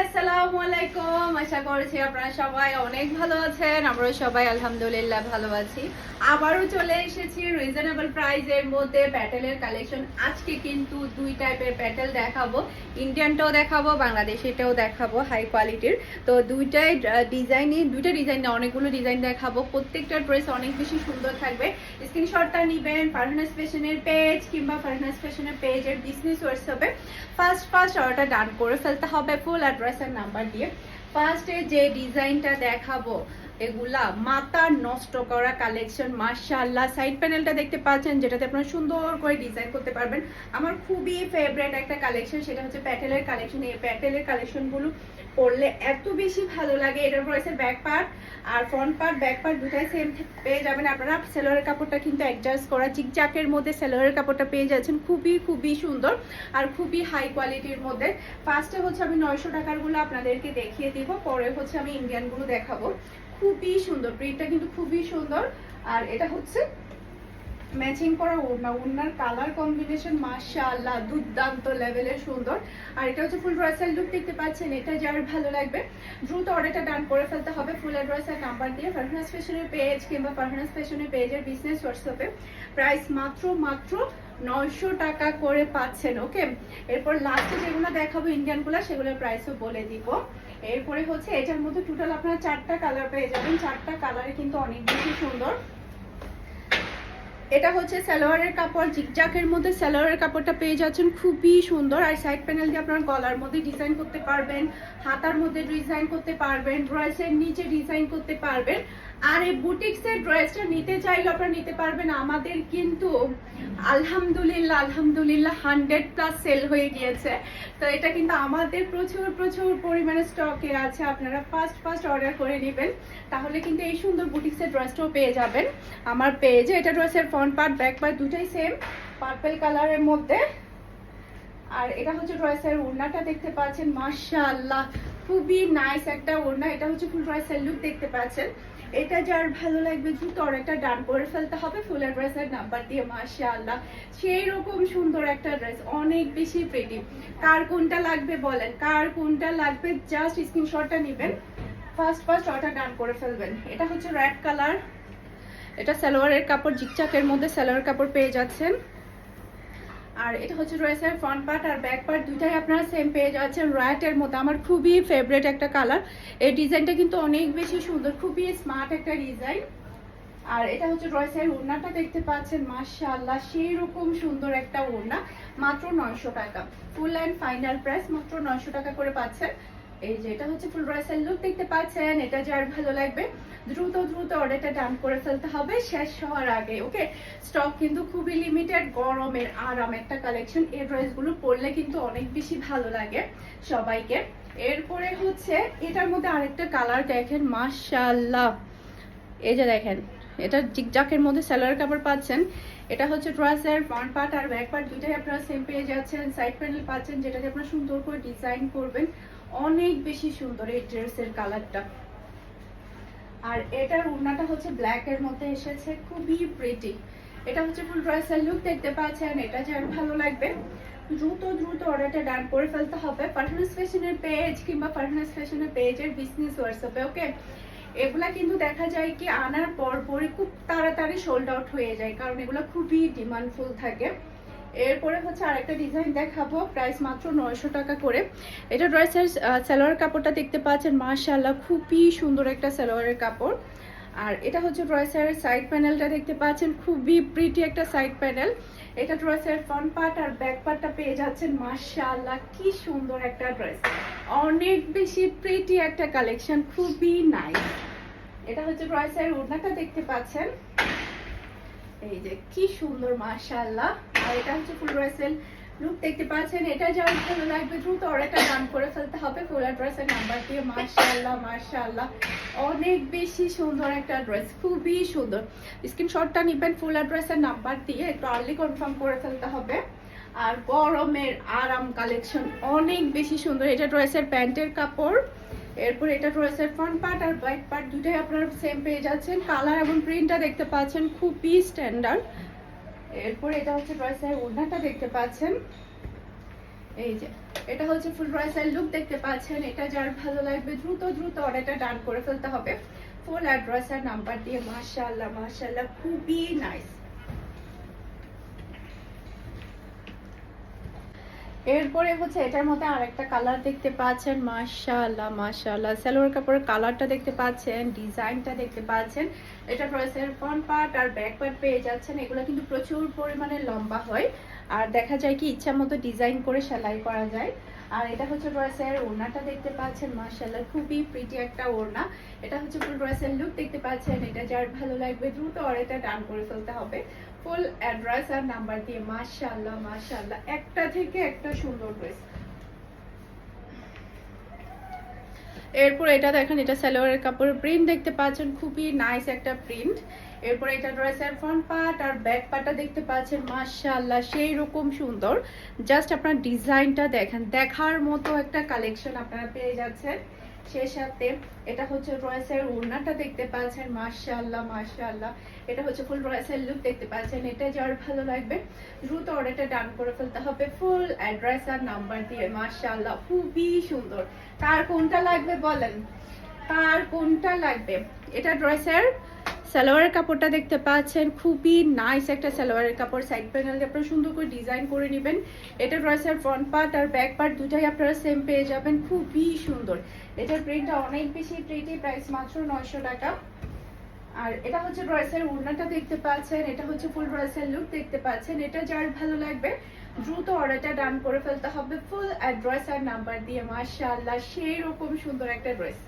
আসসালামু আলাইকুম। আশা করছি আপনারা সবাই অনেক ভালো আছেন, আমরাও সবাই আলহামদুলিল্লাহ ভালো আছি। আবারও চলে এসেছি রিজনেবল প্রাইসের মধ্যে প্যাটেলের কালেকশন আজকে কিন্তু দুই টাইপের প্যাটেল দেখাবো। ইন্ডিয়ানটাও দেখাবো, বাংলাদেশিটাও দেখাবো হাই কোয়ালিটির তো দুইটাই ডিজাইনই দুইটা ডিজাইন অনেকগুলো ডিজাইন দেখাবো। প্রত্যেকটা ড্রেস অনেক বেশি সুন্দর থাকবে। স্ক্রিনশটটা নিবেন ফারহানাস ফ্যাশনের পেজ কিংবা ফারহানাস ফ্যাশনের পেজের বিজনেস হোয়াটসঅ্যাপে ফার্স্ট ফার্স্ট অর্ডার ডান করে ফেলতে হবে ফুল অ্যাড্রেস আর নাম্বার দিয়ে ফার্স্টে যে ডিজাইনটা দেখাবো এগুলা মাথা নষ্ট করা কালেকশন মার্শাল্লাহ সাইড প্যানেলটা দেখতে পাচ্ছেন, যেটাতে আপনারা সুন্দর করে ডিজাইন করতে পারবেন। আমার খুবই ফেভারিট একটা কালেকশন সেটা হচ্ছে প্যাটেলের কালেকশন এই প্যাটেলের কালেকশনগুলো পরলে এত বেশি ভালো লাগে। এটার রয়েছে ব্যাক পার্ট আর ফ্রন্ট পার্ট ব্যাক পার্ট দুটাই সেম পেয়ে যাবেন। আপনারা সেলোয়ারের কাপড়টা কিন্তু অ্যাডজাস্ট করা চিকচাকের মধ্যে সেলোয়ারের কাপড়টা পেয়ে যাচ্ছেন। খুবই খুবই সুন্দর আর খুবই হাই কোয়ালিটির মধ্যে। ফার্স্টে হচ্ছে আমি নয়শো টাকারগুলো আপনাদেরকে দেখিয়ে দিব, পরে হচ্ছে আমি ইন্ডিয়ানগুলো দেখাবো। খুবই সুন্দর প্রিন্টটা কিন্তু খুবই সুন্দর। আর এটা হচ্ছে ম্যাচিং করা ওড়না, ওড়নার কালার কম্বিনেশন মাশাআল্লাহ, দুর্দান্ত লেভেলের সুন্দর। আর এটা হচ্ছে ফুল ড্রেসের লুক দেখতে পাচ্ছেন, এটা যার ভালো লাগবে। দ্রুত অর্ডারটা ডান করে ফেলতে হবে ফুল অ্যাড্রেসের নাম্বার দিয়ে। ফারহানাস ফ্যাশনের পেজ কিংবা ফারহানাস ফ্যাশনের পেজের বিজনেস হোয়াটসঅ্যাপে প্রাইস মাত্র মাত্র নয়শো টাকা করে পাচ্ছেন ওকে এরপর লাস্টে যেগুলো দেখাবো ইন্ডিয়ানগুলো সেগুলোর প্রাইসও বলে দিব। এরপরে হচ্ছে এটার মধ্যে টোটাল আপনারা চারটা কালার পেয়ে যাবেন। চারটা কালারে কিন্তু অনেক বেশি সুন্দর। এটা হচ্ছে সালোয়ারের কাপড় জিকজাকের মধ্যে সালোয়ারের কাপড়টা পেয়ে যাচ্ছেন, খুবই সুন্দর। আর সাইড প্যানেল দিয়ে আপনার গলার মধ্যে ডিজাইন করতে পারবেন, হাতার মধ্যে ডিজাইন করতে পারবেন ড্রেসের নিচে ডিজাইন করতে পারবেন। আর এই বুটিক্সের ড্রেসটা নিতে চাইলে আপনারা নিতে পারবেন। আমাদের কিন্তু আলহামদুলিল্লাহ আলহামদুলিল্লাহ হান্ড্রেড প্লাস সেল হয়ে গিয়েছে। তো এটা কিন্তু আমাদের প্রচুর প্রচুর পরিমাণে স্টকে আছে। আপনারা ফার্স্ট ফার্স্ট অর্ডার করে নেবেন। তাহলে কিন্তু এই সুন্দর বুটিক্সের ড্রেসটাও পেয়ে যাবেন। আমার পেজে এটা ড্রেসের ফ্রন্ট পার্ট ব্যাক পার্ট দুটাই সেম পার্পেল কালারের মধ্যে। আর এটা হচ্ছে ড্রেসের ওড়নাটা দেখতে পাচ্ছেন। মাশাআল্লাহ, খুবই নাইস একটা ওড়না। এটা হচ্ছে ফুল ড্রেসের লুক দেখতে পাচ্ছেন। এটা যার ভালো লাগবে দ্রুত অর্ডারটা ডান করে ফেলতে হবে ফুল ড্রেসের নাম্বার দিয়ে, মাশাআল্লাহ। সেই রকম সুন্দর একটা ড্রেস অনেক বেশি প্রেটি কার কোনটা লাগবে বলেন? কার কোনটা লাগবে? জাস্ট স্ক্রিনশটটা নেবেন। ফার্স্ট ফার্স্ট অর্ডার ডান করে ফেলবেন। এটা হচ্ছে রেড কালার এটা সালোয়ারের কাপড় জিকচাকের মধ্যে সালোয়ার কাপড় পেয়ে যাচ্ছেন। আর এটা হচ্ছে ড্রেসের ফ্রন্ট পার্ট আর ব্যাক পার্ট দুইটাই আপনার সেম পেয়ে যাচ্ছেন। রয়্যাটের মতো আমার খুবই ফেভারেট একটা কালার এই ডিজাইনটা কিন্তু অনেক বেশি সুন্দর, খুবই স্মার্ট একটা ডিজাইন আর এটা হচ্ছে ড্রেসের ওড়নাটা দেখতে পাচ্ছেন, মাশাআল্লাহ সেই রকম সুন্দর একটা ওড়না। মাত্র নয়শো টাকা। ফুল অ্যান্ড ফাইনাল প্রাইস মাত্র নয়শো টাকা করে পাচ্ছেন। এই যে, এটা হচ্ছে ফুল ড্রেসের লুক, দেখতে পাচ্ছেন? এটা যার ভালো লাগবে, দ্রুত দ্রুত অর্ডারটা ডান করে ফেলতে হবে, শেষ হওয়ার আগে ওকে স্টক কিন্তু খুবই লিমিটেড গরমের আরাম একটা কালেকশন এই ড্রেসগুলো পরলে কিন্তু অনেক বেশি ভালো লাগে সবাইকে। এরপরে হচ্ছে, এটার মধ্যে আরেকটা কালার দেখেন, মাশাআল্লাহ। এই যে দেখেন, এটা জিকজাকের মধ্যে স্যালোয়ার কাপড় পাচ্ছেন। এটা হচ্ছে ড্রেসের ফ্রন্ট পার্ট আর ব্যাক পার্ট দুইটাই আপনারা সেম পেয়ে যাচ্ছেন। সাইড প্যানেল পাচ্ছেন, যেটাতে আপনারা সুন্দর করে ডিজাইন করবেন। অনেক বেশি সুন্দর এই ড্রেসের কালারটা। আর এটার ওড়নাটা হচ্ছে ব্ল্যাক এর মধ্যে এসেছে, খুবই প্রিটি এটা হচ্ছে ফুল ড্রেসের লুক দেখতে পাচ্ছেন, এটা যার ভালো লাগবে। দ্রুত দ্রুত অর্ডারটা ডান করে ফেলতে হবে। ফারহানাস ফ্যাশনের পেজ কিংবা ফারহানাস ফ্যাশনের পেজের বিজনেস হোয়াটসঅ্যাপে ওকে এগুলা কিন্তু দেখা যায় কি, আনার পর পরই খুব তাড়াতাড়ি সোল্ড আউট হয়ে যায়, কারণ এগুলো খুবই ডিমান্ডফুল থাকে। এরপরে হচ্ছে আরেকটা ডিজাইন দেখাবো। প্রাইস মাত্র নয়শো টাকা করে। এটা ড্রেসের সালোয়ার কাপড়টা দেখতে পাচ্ছেন, মাশাআল্লাহ, খুবই সুন্দর একটা সালোয়ারের কাপড়। আর এটা হচ্ছে ড্রেসের সাইড প্যানেলটা দেখতে পাচ্ছেন, খুবই প্রিটি একটা সাইড প্যানেল এটা ড্রেসের ফ্রন্ট পার্ট আর ব্যাক পার্টটা পেয়ে যাচ্ছেন, মাশাআল্লাহ, কি সুন্দর একটা ড্রেস অনেক বেশি প্রিটি একটা কালেকশন খুবই নাইস এটা হচ্ছে ড্রেসের ওড়নাটা দেখতে পাচ্ছেন। এই যে কি সুন্দর, মাশাআল্লাহ। আর এটা হচ্ছে ফুল ড্রেসের লুক, দেখতে পাচ্ছেন? এটা ভালো লাগবে, দ্রুত অর্ডারটা করে ফেলতে হবে। ফুল ড্রেসের নাম্বার দিয়ে, মাশাআল্লাহ মাশাআল্লাহ। অনেক বেশি সুন্দর একটা ড্রেস, খুবই সুন্দর। স্ক্রিনশটটা নেবেন ফুল অ্যাড্রেসের নাম্বার দিয়ে, একটু আর্লি কনফার্ম করে ফেলতে হবে। আর গরমের আরাম কালেকশন, অনেক বেশি সুন্দর। এটা ড্রেসের প্যান্টের কাপড় এরপর এটা ড্রেসের ফ্রন্ট পার্ট আর ব্যাক পার্ট দুটাই আপনারা সেম পেয়ে যাচ্ছেন কালার এবং প্রিন্টটা দেখতে পাচ্ছেন, খুবই স্ট্যান্ডার্ড এরপর এটা হচ্ছে ড্রেসের ওড়নাটা দেখতে পাচ্ছেন। এই যে, এটা হচ্ছে ফুল ড্রেসের লুক দেখতে পাচ্ছেন। এটা যার ভালো লাগবে, দ্রুত দ্রুত অর্ডারটা ডান করে ফেলতে হবে। ফুল অ্যাড্রেস আর নাম্বার দিয়ে, মাশাআল্লাহ মাশাআল্লাহ, খুবই নাইস এরপরে হচ্ছে এটার মধ্যে আরেকটা কালার দেখতে পাচ্ছেন, মাশাআল্লাহ মাশাআল্লাহ। সালোয়ার কাপড়ের কালারটা দেখতে পাচ্ছেন ডিজাইনটা দেখতে পাচ্ছেন। এটা ড্রেসের ফ্রন্ট পার্ট আর ব্যাক পার্ট পেয়ে যাচ্ছেন। এগুলো কিন্তু প্রচুর পরিমাণে লম্বা হয়। আর দেখা যায় কি, ইচ্ছা মতো ডিজাইন করে সেলাই করা যায়। আর এটা হচ্ছে ড্রেসের ওড়নাটা দেখতে পাচ্ছেন, মাশাআল্লাহ। খুবই প্রিটি একটা ওড়না। এটা হচ্ছে ফুল ড্রেসের লুক দেখতে পাচ্ছেন। এটা যার ভালো লাগবে, দ্রুত অর্ডারটা ডান করে ফেলতে হবে। ফুল অ্যাড্রেস আর নাম্বার দিয়ে, মাশাআল্লাহ মাশাআল্লাহ। একটা থেকে একটা সুন্দর ড্রেস এরপর এটা দেখেন, এটা সালোয়ারের কাপড়ের প্রিন্ট দেখতে পাচ্ছেন, খুবই নাইস একটা প্রিন্ট এরপর এটা ড্রেসের ফ্রন্ট পার্ট আর ব্যাক পার্টটা দেখতে পাচ্ছেন, মাশাআল্লাহ, সেই রকম সুন্দর। জাস্ট আপনার ডিজাইনটা দেখেন, দেখার মতো একটা কালেকশন আপনারা পেয়ে যাচ্ছেন। সেই সাথে এটা হচ্ছে ড্রেসের ওড়নাটা দেখতে পাচ্ছেন, মাশাআল্লাহ মাশাআল্লাহ। এটা হচ্ছে ফুল ড্রেসের লুক দেখতে পাচ্ছেন। এটা যার ভালো লাগবে, দ্রুত অর্ডারটা ডান করে ফেলতে হবে। ফুল অ্যাড্রেস আর নাম্বার দিয়ে, মাশাআল্লাহ, খুবই সুন্দর। কার কোনটা লাগবে বলেন? কার কোনটা লাগবে? এটা ড্রেসের সালোয়ারের কাপড়টা দেখতে পাচ্ছেন। খুবই নাইস একটা সালোয়ারের কাপড়। সাইড প্যানেল আপনারা সুন্দর করে ডিজাইন করে নেবেন। এটা ড্রেসের ফ্রন্ট পার্ট আর ব্যাক পার্ট দুটাই আপনারা সেম পেয়ে যাবেন। খুবই সুন্দর। এটার প্রিন্টটা অনেক বেশি প্রিটি প্রাইস মাত্র নয়শো টাকা। আর এটা হচ্ছে ড্রেসের ওড়নাটা দেখতে পাচ্ছেন, এটা হচ্ছে ফুল ড্রেসের লুক দেখতে পাচ্ছেন। এটা যার ভালো লাগবে, দ্রুত অর্ডারটা ডান করে ফেলতে হবে ফুল অ্যাড্রেস আর নাম্বার দিয়ে। মাশাআল্লাহ সেই রকম সুন্দর একটা ড্রেস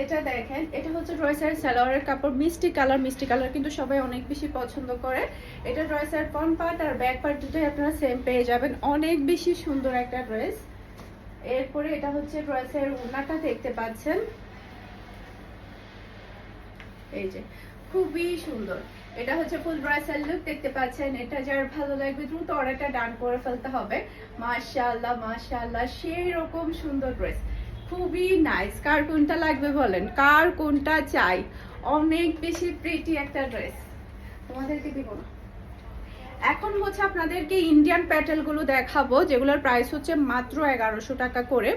এটা দেখেন, এটা হচ্ছে ড্রেসের সালোয়ারের কাপড়, মিষ্টি কালার মিষ্টি কালার কিন্তু সবাই অনেক বেশি পছন্দ করে। এটা ড্রেসের ফ্রন্ট পার্ট আর ব্যাক পার্ট দুটোই আপনারা সেম পেয়ে যাবেন। অনেক বেশি সুন্দর একটা ড্রেস এরপরে এটা হচ্ছে ড্রেসের ওড়নাটা দেখতে পাচ্ছেন। এই যে, খুবই সুন্দর। এটা হচ্ছে ফুল ড্রেসের লুক, দেখতে পাচ্ছেন। এটা যার ভালো লাগবে দ্রুত অর্ডারটা ডান করে ফেলতে হবে। মাশাআল্লাহ মাশাআল্লাহ সেই রকম সুন্দর ড্রেস। খুবই নাইস। কার কোনটা লাগবে বলেন? কার কোনটা চাই? অনেক বেশি প্রিটি একটা ড্রেস। তোমাদেরকে দিব না। এখন হচ্ছে আপনাদেরকে ইন্ডিয়ান প্যাটেলগুলো দেখাবো, যেগুলোর প্রাইস হচ্ছে মাত্র এগারোশো টাকা করে।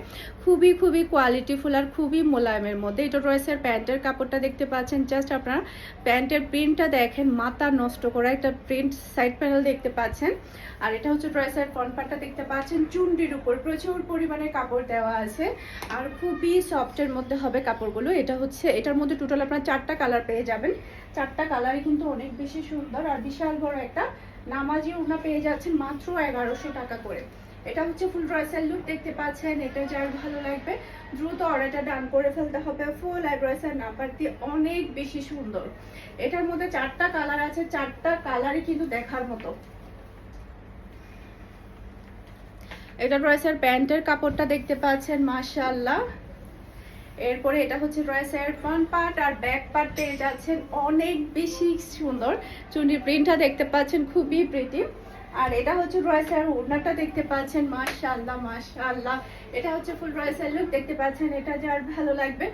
খুবই খুবই কোয়ালিটিফুল আর খুবই মোলায়েমের মধ্যে। এটা ড্রেসের প্যান্টের কাপড়টা দেখতে পাচ্ছেন। জাস্ট আপনারা প্যান্টের প্রিন্টটা দেখেন, মাথা নষ্ট করা একটা প্রিন্ট সাইড প্যানেল দেখতে পাচ্ছেন। আর এটা হচ্ছে ড্রেসের ফ্রন্ট দেখতে পাচ্ছেন চুন্ডির উপর। প্রচুর পরিমাণে কাপড় দেওয়া আছে। আর খুবই সফটের মধ্যে হবে কাপড়গুলো। এটা হচ্ছে, এটার মধ্যে টোটাল আপনারা চারটা কালার পেয়ে যাবেন। চারটা কালারই কিন্তু অনেক বেশি সুন্দর আর বিশাল বড় একটা নামাজি ওড়না পেয়ে যাচ্ছেন মাত্র এগারোশো টাকা করে। এটা হচ্ছে ফুল ড্রেসের লুক, দেখতে পাচ্ছেন, এটা যার ভালো লাগবে। দ্রুত অর্ডারটা ডান করে ফেলতে হবে। ফুল অ্যাড্রেসের নাম্বার দিয়ে অনেক বেশি সুন্দর। এটার মধ্যে চারটা কালার আছে, চারটা কালারই কিন্তু দেখার মতো। এটা ড্রেসের প্যান্টের কাপড়টা দেখতে পাচ্ছেন, মাশাআল্লাহ। এরপরে এটা হচ্ছে ড্রেসের ফ্রন্ট পার্ট আর ব্যাক পার্ট পেয়ে যাচ্ছেন অনেক বেশি সুন্দর। চুন্ডির প্রিন্টটা দেখতে পাচ্ছেন, খুবই প্রিটি আর এটা হচ্ছে ড্রেসের ওড়নাটা দেখতে পাচ্ছেন, মাশাআল্লাহ মাশাআল্লাহ। এটা হচ্ছে ফুল ড্রেসের লুক দেখতে পাচ্ছেন, এটা যার ভালো লাগবে।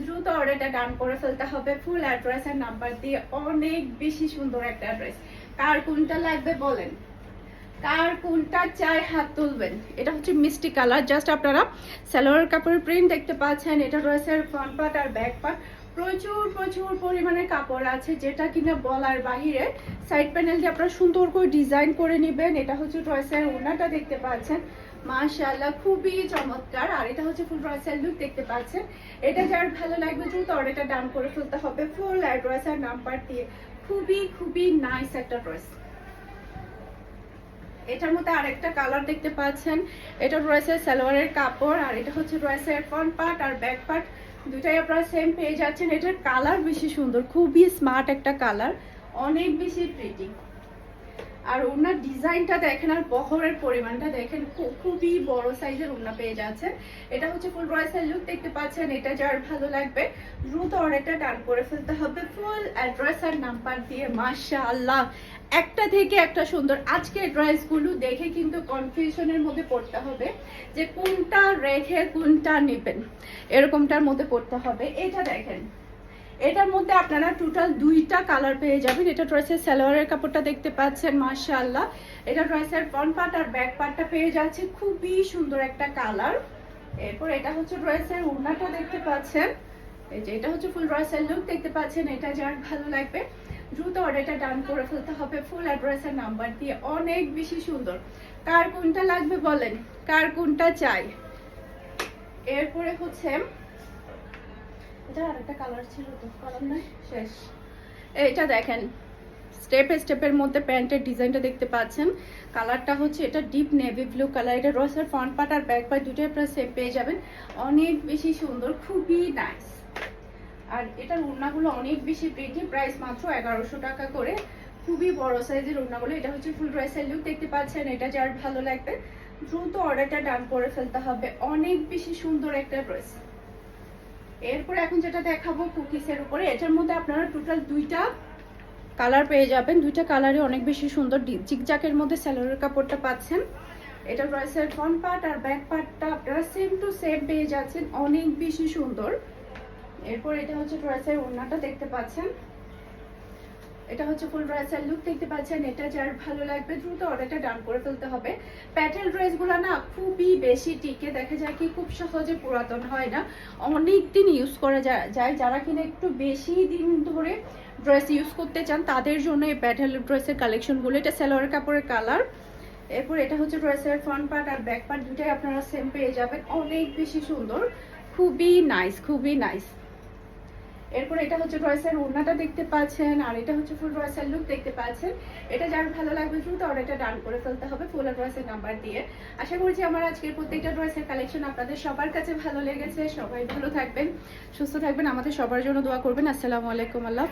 দ্রুত অর্ডারটা ডান করে ফেলতে হবে ফুল অ্যাড্রেসের নাম্বার দিয়ে অনেক বেশি সুন্দর একটা ড্রেস কার কোনটা লাগবে বলেন? কার কোনটা চাই হাত তুলবেন? এটা হচ্ছে মিষ্টি কালার। জাস্ট আপনারা সালোয়ার কাপড়ের প্রিন্ট দেখতে পাচ্ছেন। এটা রয়েছে ফ্রন্ট পার্ট আর ব্যাক পার্ট প্রচুর প্রচুর পরিমাণে কাপড় আছে, যেটা কিনা বলার বাহিরে। সাইড প্যানেল দিয়ে আপনারা সুন্দর করে ডিজাইন করে নেবেন। এটা হচ্ছে ড্রেসের ওনাটা দেখতে পাচ্ছেন। মাশাআল্লাহ, খুবই চমৎকার। আর এটা হচ্ছে ফুল ড্রেসের লুক দেখতে পাচ্ছেন। এটা যার ভালো লাগবে দ্রুত অর্ডারটা ডান করে ফেলতে হবে। ফুল অ্যাড্রেস আর নাম্বার দিয়ে। খুবই খুবই নাইস একটা ড্রেস এটার মধ্যে আরেকটা কালার দেখতে পাচ্ছেন। এটা রয়েছে সালোয়ারের কাপড়, আর এটা হচ্ছে রয়েছে ফ্রন্ট পার্ট আর ব্যাক পার্ট দুটাই আপনারা সেম পেয়ে যাচ্ছেন। এটার কালার বেশি সুন্দর, খুবই স্মার্ট একটা কালার অনেক বেশি প্রিটি আর ওনার ডিজাইনটা দেখেন আর বহরের পরিমাণটা দেখেন খুবই বড় সাইজের ওনা পেয়ে যাচ্ছেন। এটা হচ্ছে ফুল রয়েসের লুক দেখতে পাচ্ছেন, এটা যার ভালো লাগবে। দ্রুত অর্ডারটা ডান করে ফেলতে হবে ফুল অ্যাড্রেস আর নাম্বার দিয়ে, মাশাআল্লাহ। একটা থেকে একটা সুন্দর। আজকের ড্রেসগুলো দেখে কিন্তু কনফিউশনের মধ্যে পড়তে হবে যে কোনটা রেখে, কোনটা নেবেন। এরকমটার মধ্যে পড়তে হবে। এটা দেখেন এটার মধ্যে আপনারা টোটাল দুইটা কালার পেয়ে যাবেন। এটা ড্রেসের সালোয়ারের কাপড়টা দেখতে পাচ্ছেন, মাশাআল্লাহ। এটা ড্রেসের ফ্রন্ট পার্ট আর ব্যাক পার্টটা পেয়ে যাচ্ছে। খুবই সুন্দর একটা কালার এরপর এটা হচ্ছে ড্রেসের ওড়নাটা দেখতে পাচ্ছেন। এই যে এটা হচ্ছে ফুল ড্রেসের লুক দেখতে পাচ্ছেন, এটা যার ভালো লাগবে। দ্রুত অর্ডারটা ডান করে ফেলতে হবে। ফুল অ্যাড্রেসের নাম্বার দিয়ে অনেক বেশি সুন্দর। কার কোনটা লাগবে বলেন? কার কোনটা চাই? এরপরে হচ্ছে এটা আরেকটা কালার ছিল তো কালার নাই? শেষ এইটা দেখেন স্টেপ স্টেপের মধ্যে প্যান্টের ডিজাইনটা দেখতে পাচ্ছেন। কালারটা হচ্ছে এটা ডিপ নেভি ব্লু কালার এটা রসের ফ্রন্ট পার্ট আর ব্যাক পার্ট দুটোই আপনারা সেম পেয়ে যাবেন। অনেক বেশি সুন্দর খুবই নাইস আর এটার ওড়নাগুলো অনেক বেশি প্রিটি প্রাইস মাত্র এগারোশো টাকা করে। খুবই বড় সাইজের ওড়নাগুলো এটা হচ্ছে ফুল ড্রেসের লুক দেখতে পাচ্ছেন এটা যার ভালো লাগবে। দ্রুত অর্ডারটা ডান করে ফেলতে হবে। অনেক বেশি সুন্দর একটা ড্রেস এরপর এখন যেটা দেখাবো কুকিসের উপরে, এটার মধ্যে আপনারা টোটাল দুইটা কালার পেয়ে যাবেন। দুইটা কালারে অনেক বেশি সুন্দর জিগজাকের মধ্যে স্যালোরের কাপড়টা পাচ্ছেন। এটা রয়েছে ফ্রন্ট পার্ট আর ব্যাক পার্টটা আপনারা সেম টু সেম পেয়ে যাচ্ছেন। অনেক বেশি সুন্দর। এরপর এটা হচ্ছে ড্রেসের ওড়নাটা, দেখতে পাচ্ছেন। এটা হচ্ছে ফুল ড্রেসের লুক দেখতে পাচ্ছেন। এটা যার ভালো লাগবে, দ্রুত অর্ডারটা ডান করে ফেলতে হবে। প্যাটেল ড্রেসগুলো না খুবই বেশি টিকে, দেখা যায় কি খুব সহজে পুরাতন হয় না। অনেক দিন ইউজ করা যায়। যারা কিনা একটু বেশি দিন ধরে ড্রেস ইউজ করতে চান, তাদের জন্য এই প্যাটেল ড্রেসের কালেকশনগুলো এটা সালোয়ার কাপড়ের কালার এরপর এটা হচ্ছে ড্রেসের ফ্রন্ট পার্ট আর ব্যাক পার্ট দুটাই আপনারা সেম পেয়ে যাবেন। অনেক বেশি সুন্দর। খুবই নাইস খুবই নাইস এরপর এটা হচ্ছে ড্রয়েসের ওড়নাটা দেখতে পাচ্ছেন, আর এটা হচ্ছে ফুল ড্রয়েসের লুক দেখতে পাচ্ছেন। এটা যার ভালো লাগবে দ্রুত অর্ডারটা ডান করে ফেলতে হবে ফুল ড্রয়েসের নাম্বার দিয়ে। আশা করছি আমার আজকের প্রত্যেকটা ড্রয়েসের কালেকশন আপনাদের সবার কাছে ভালো লেগেছে। সবাই ভালো থাকবেন, সুস্থ থাকবেন, আমাদের সবার জন্য দোয়া করবেন। আসসালামু আলাইকুম, আল্লাহ।